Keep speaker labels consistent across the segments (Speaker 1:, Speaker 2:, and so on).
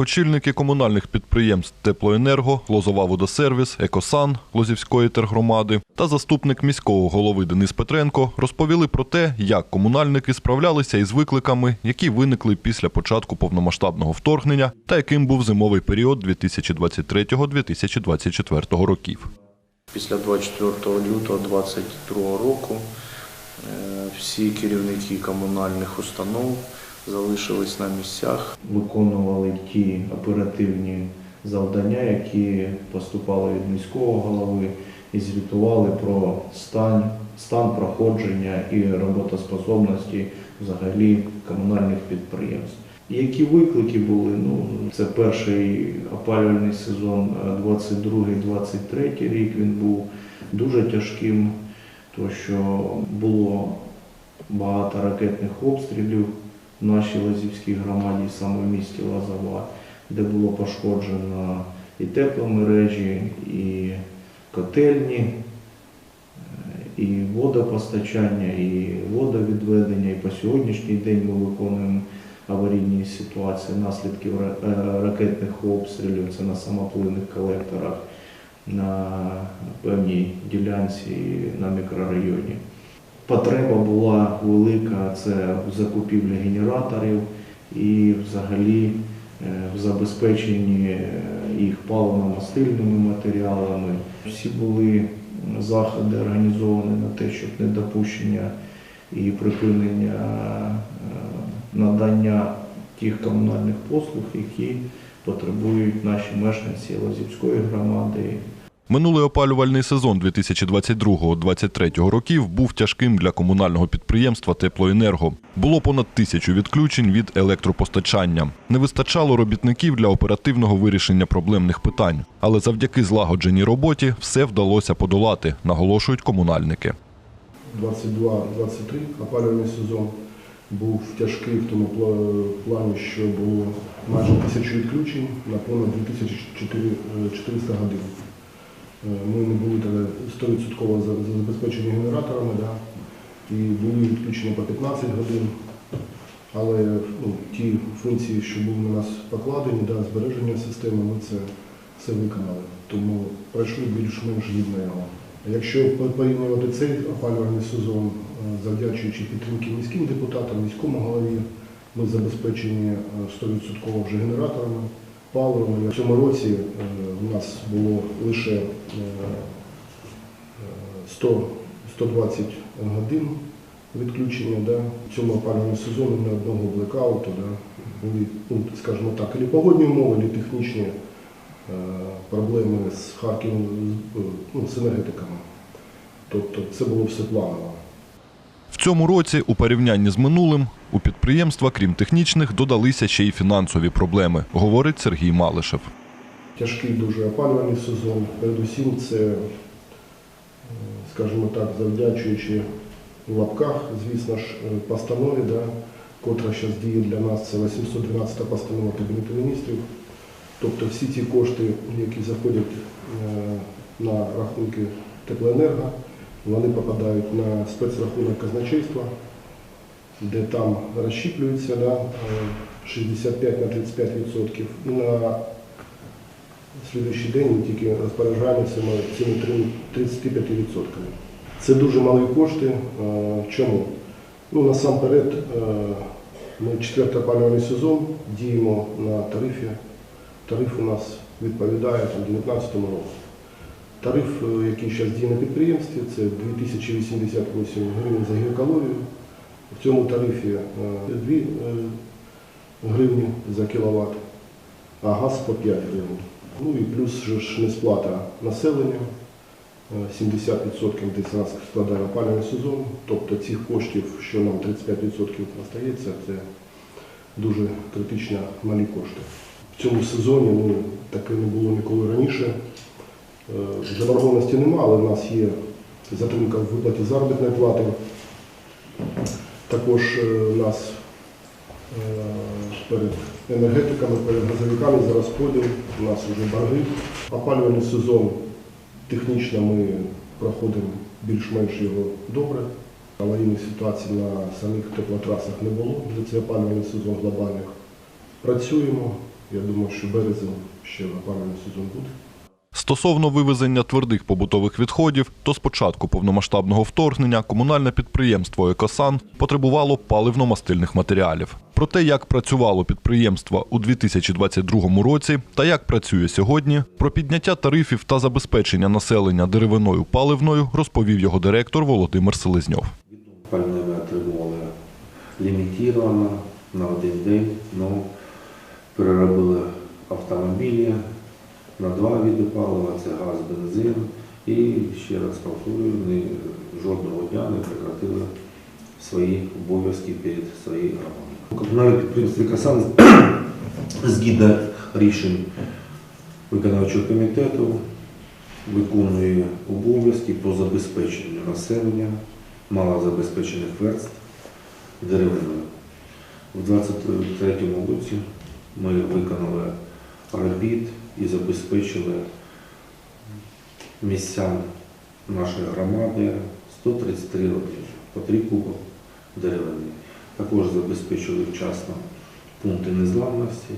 Speaker 1: Очільники комунальних підприємств Теплоенерго, Лозова водосервіс, Екосан Лозівської тергромади та заступник міського голови Денис Петренко розповіли про те, як комунальники справлялися із викликами, які виникли після початку повномасштабного вторгнення та яким був зимовий період 2023-2024 років.
Speaker 2: Після 24 лютого 2022 року е, всі керівники комунальних установ залишились на місцях. Виконували ті оперативні завдання, які поступали від міського голови, і звітували про стан, стан проходження і роботоспособності взагалі комунальних підприємств. Які виклики були? Ну, це перший опалювальний сезон е, 22-23 рік. Він був дуже тяжким, тому що було багато ракетних обстрілів нашій Лазівській громаді, саме в місті Лазова, де було пошкоджено і тепломережі, і котельні, е, і водопостачання, і водовідведення. І по сьогоднішній день ми виконуємо аварійні ситуації, наслідків е, ракетних обстрілів, це на самопливних колекторах, на певній ділянці на мікрорайоні. Потреба була велика це в закупівлі генераторів і взагалі е, в забезпеченні е, їх паливно-мастильними матеріалами. Всі були заходи організовані на те, щоб недопущення і припинення е, надання тих комунальних послуг, які потребують наші мешканці Лозівської громади
Speaker 1: Минулий опалювальний сезон 2022-2023 років був тяжким для комунального підприємства Теплоенерго. Було понад тисячу відключень від електропостачання. Не вистачало робітників для оперативного вирішення проблемних питань. Але завдяки злагодженій роботі все вдалося подолати, наголошують комунальники.
Speaker 3: 22-23 опалювальний сезон був тяжкий в тому пла- плані, що було майже тисячу відключень на понад 2400 годин. Е, Ми не були тоді 100% забезпечені генераторами, да, і були відключені по 15 годин. Але ну, ті функції, що були на нас покладені, да, збереження системи, ми це все виконали. Тому пройшли більш-менш гідно його. Якщо порівнювати цей опалювальний сезон, е, завдячуючи підтримки міським депутатам, міському голові, ми забезпечені е, 100% вже генераторами, паливом. В цьому році е, у нас було лише е, е, 100, 120 годин відключення. Да. В цьому опалювальному сезоні ні одного блекауту. Да. Були, ну, скажімо так, і погодні умови, і технічні е, проблеми з е, ну, з енергетиками. Тобто це було все планово.
Speaker 1: В цьому році, у порівнянні з минулим, у підприємства, крім технічних, додалися ще й фінансові проблеми, говорить Сергій Малишев.
Speaker 3: Тяжкий дуже опалювальний сезон. Передусім це, е, скажімо так, завдячуючи в лапках, звісно ж, е, постанові, да, котра зараз діє для нас, це 812 постанова Кабінету міністрів. Тобто всі ці кошти, які заходять е, на рахунки теплоенерго, вони попадають на спецрахунок казначейства, де там розщіплюються да, е, 65 на 35 відсотків. І на слідуючий день тільки розпоряджаємося цими 35%. Це дуже малі кошти. Е, Чому? Ну, насамперед, е, ми четвертий опалювальний сезон діємо на тарифі. Тариф у нас відповідає там, 2019 року. Тариф, е, який зараз діє на підприємстві, це 2088 гривень за гігакалорію. В цьому тарифі е, 2 е, гривні за кіловат, а газ по 5 гривень. Ну і плюс ж несплата населення. Е, 70% десь нас складає опалювальний сезон. Тобто цих коштів, що нам 35% остається, це дуже критично малі кошти. В цьому сезоні ну, таке не було ніколи раніше. Е, Заборгованості немає, але в нас є затримка в виплаті заробітної плати. Також е, у нас е, перед енергетиками, перед газовиками за розподіл у нас вже борги. Опалювальний сезон технічно ми проходимо більш-менш його добре. Аварійних ситуацій на самих теплотрасах не було за цей опалювальний сезон глобальних. Працюємо, Я думаю, що березень ще опалювальний сезон буде.
Speaker 1: Стосовно вивезення твердих побутових відходів, то з початку повномасштабного вторгнення комунальне підприємство «Екосан» потребувало паливно-мастильних матеріалів. Про те, як працювало підприємство у 2022 році та як працює сьогодні, про підняття тарифів та забезпечення населення деревиною паливною розповів його директор Володимир Селезньов.
Speaker 4: Пальне отримували лімітовано на один день, ну, переробили автомобілі на два види палива, це газ, бензин. І ще раз повторюю, вони жодного дня не прекратили свої обов'язки перед своєю громадою. Комунальне підприємство «Касан» згідно рішень виконавчого комітету виконує обов'язки по забезпеченню населення малозабезпечених верств деревиною. У 2023 році ми виконали робіт і забезпечили місцям нашої громади 133 роки по три куби деревини. Також забезпечили вчасно пункти незламності,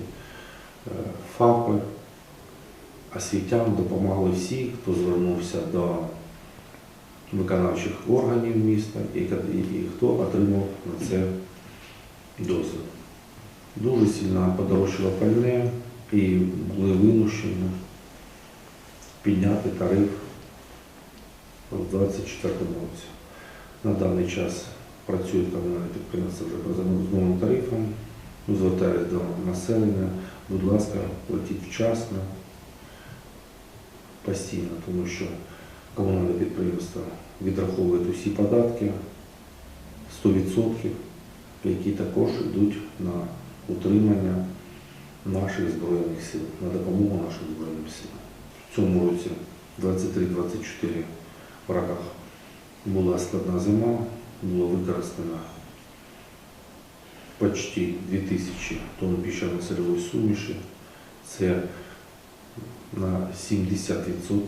Speaker 4: е, ФАПи, освітян допомагали всі, хто звернувся до виконавчих органів міста і, і, і хто отримав на це дозвіл. Дуже сильно подорожчало пальне і були вимушені підняти тариф у 2024 році. На даний час працює комунальне підприємство вже по новим тарифам. Ми звертаюся до населення, будь ласка, платіть вчасно, постійно, тому що комунальне підприємство відраховує усі податки 100%, які також йдуть на утримання наших Збройних сил, на допомогу нашим Збройним силам. В цьому році 23-24 в роках була складна зима, було використано почти 2000 тонн піщано-сольової суміші. Це на 70%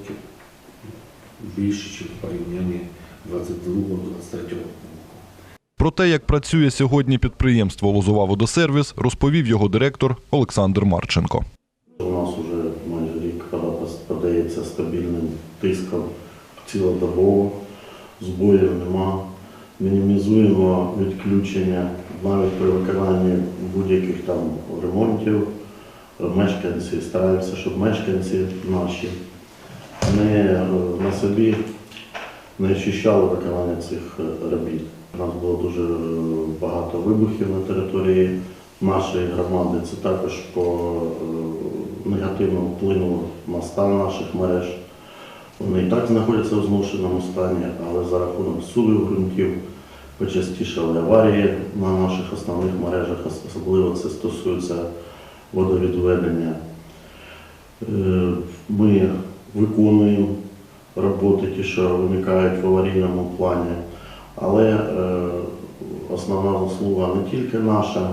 Speaker 4: більше, ніж в порівнянні 22-23 року.
Speaker 1: Про те, як працює сьогодні підприємство Лозова водосервіс, розповів його директор Олександр Марченко.
Speaker 5: У нас вже майже рік вода подається стабільним тиском цілодобово, збоїв нема. Мінімізуємо відключення навіть при виконанні будь-яких там ремонтів. Мешканці стараються, щоб мешканці наші не е, на собі не ощущали виконання цих е, робіт. У нас було дуже е, багато вибухів на території нашої громади. Це також по е, негативно вплинуло на стан наших мереж. Вони і так знаходяться в зношеному стані, але за рахунок сувів ґрунтів почастішали аварії на наших основних мережах, особливо це стосується водовідведення. Е, Ми виконуємо роботи, ті, що виникають в аварійному плані, але е, основна заслуга не тільки наша,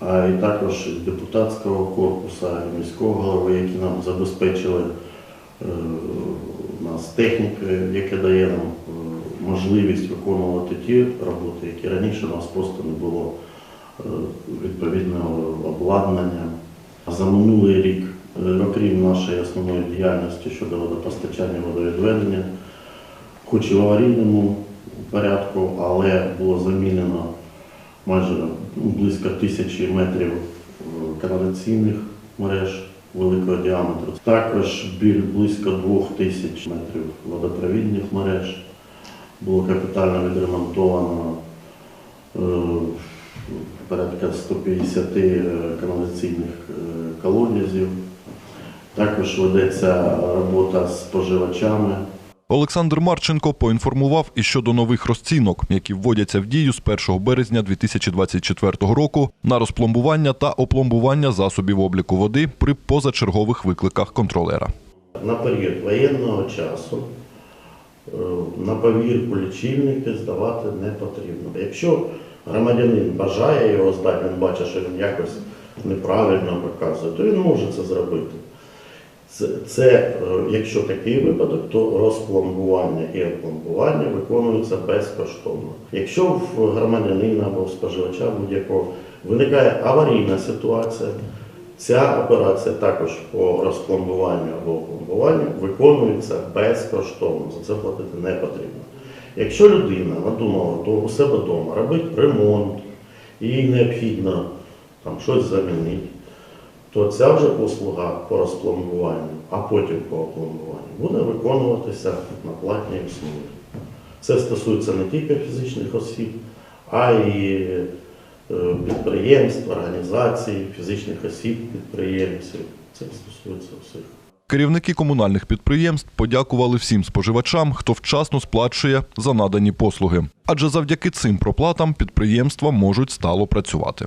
Speaker 5: а й також депутатського корпусу, міського голови, які нам забезпечили е, нас техніки, яке дає нам е, можливість виконувати ті роботи, які раніше у нас просто не було відповідного обладнання. За минулий рік, окрім нашої основної діяльності щодо водопостачання водовідведення, хоч і в аварійному порядку, але було замінено майже ну, близько тисячі метрів е, каналізаційних мереж великого діаметру. Також близько двох тисяч метрів водопровідних мереж. Було капітально відремонтовано е, порядка 150 е, каналізаційних колодязів. Також ведеться робота з споживачами.
Speaker 1: Олександр Марченко поінформував і щодо нових розцінок, які вводяться в дію з 1 березня 2024 року на розпломбування та опломбування засобів обліку води при позачергових викликах контролера.
Speaker 5: На період воєнного часу е, на повірку лічильники здавати не потрібно. Якщо громадянин бажає його здати, він бачить, що він якось неправильно показує, то він може це зробити. Це, це е, якщо такий випадок, то розпломбування і опломбування виконуються безкоштовно. Якщо в громадянина або в споживача будь-якого виникає аварійна ситуація, Ця операція також по розпломбуванню або пломбуванню виконується безкоштовно. За це платити не потрібно. Якщо людина надумала то у себе вдома робити ремонт, їй необхідно там щось замінити, то ця вже послуга по розпломбуванню, а потім по опломбуванню буде виконуватися на платній основі. Це стосується не тільки фізичних осіб, а й е, підприємств, організацій, фізичних осіб, підприємців. Це стосується всіх.
Speaker 1: Керівники комунальних підприємств подякували всім споживачам, хто вчасно сплачує за надані послуги. Адже завдяки цим проплатам підприємства можуть стало працювати.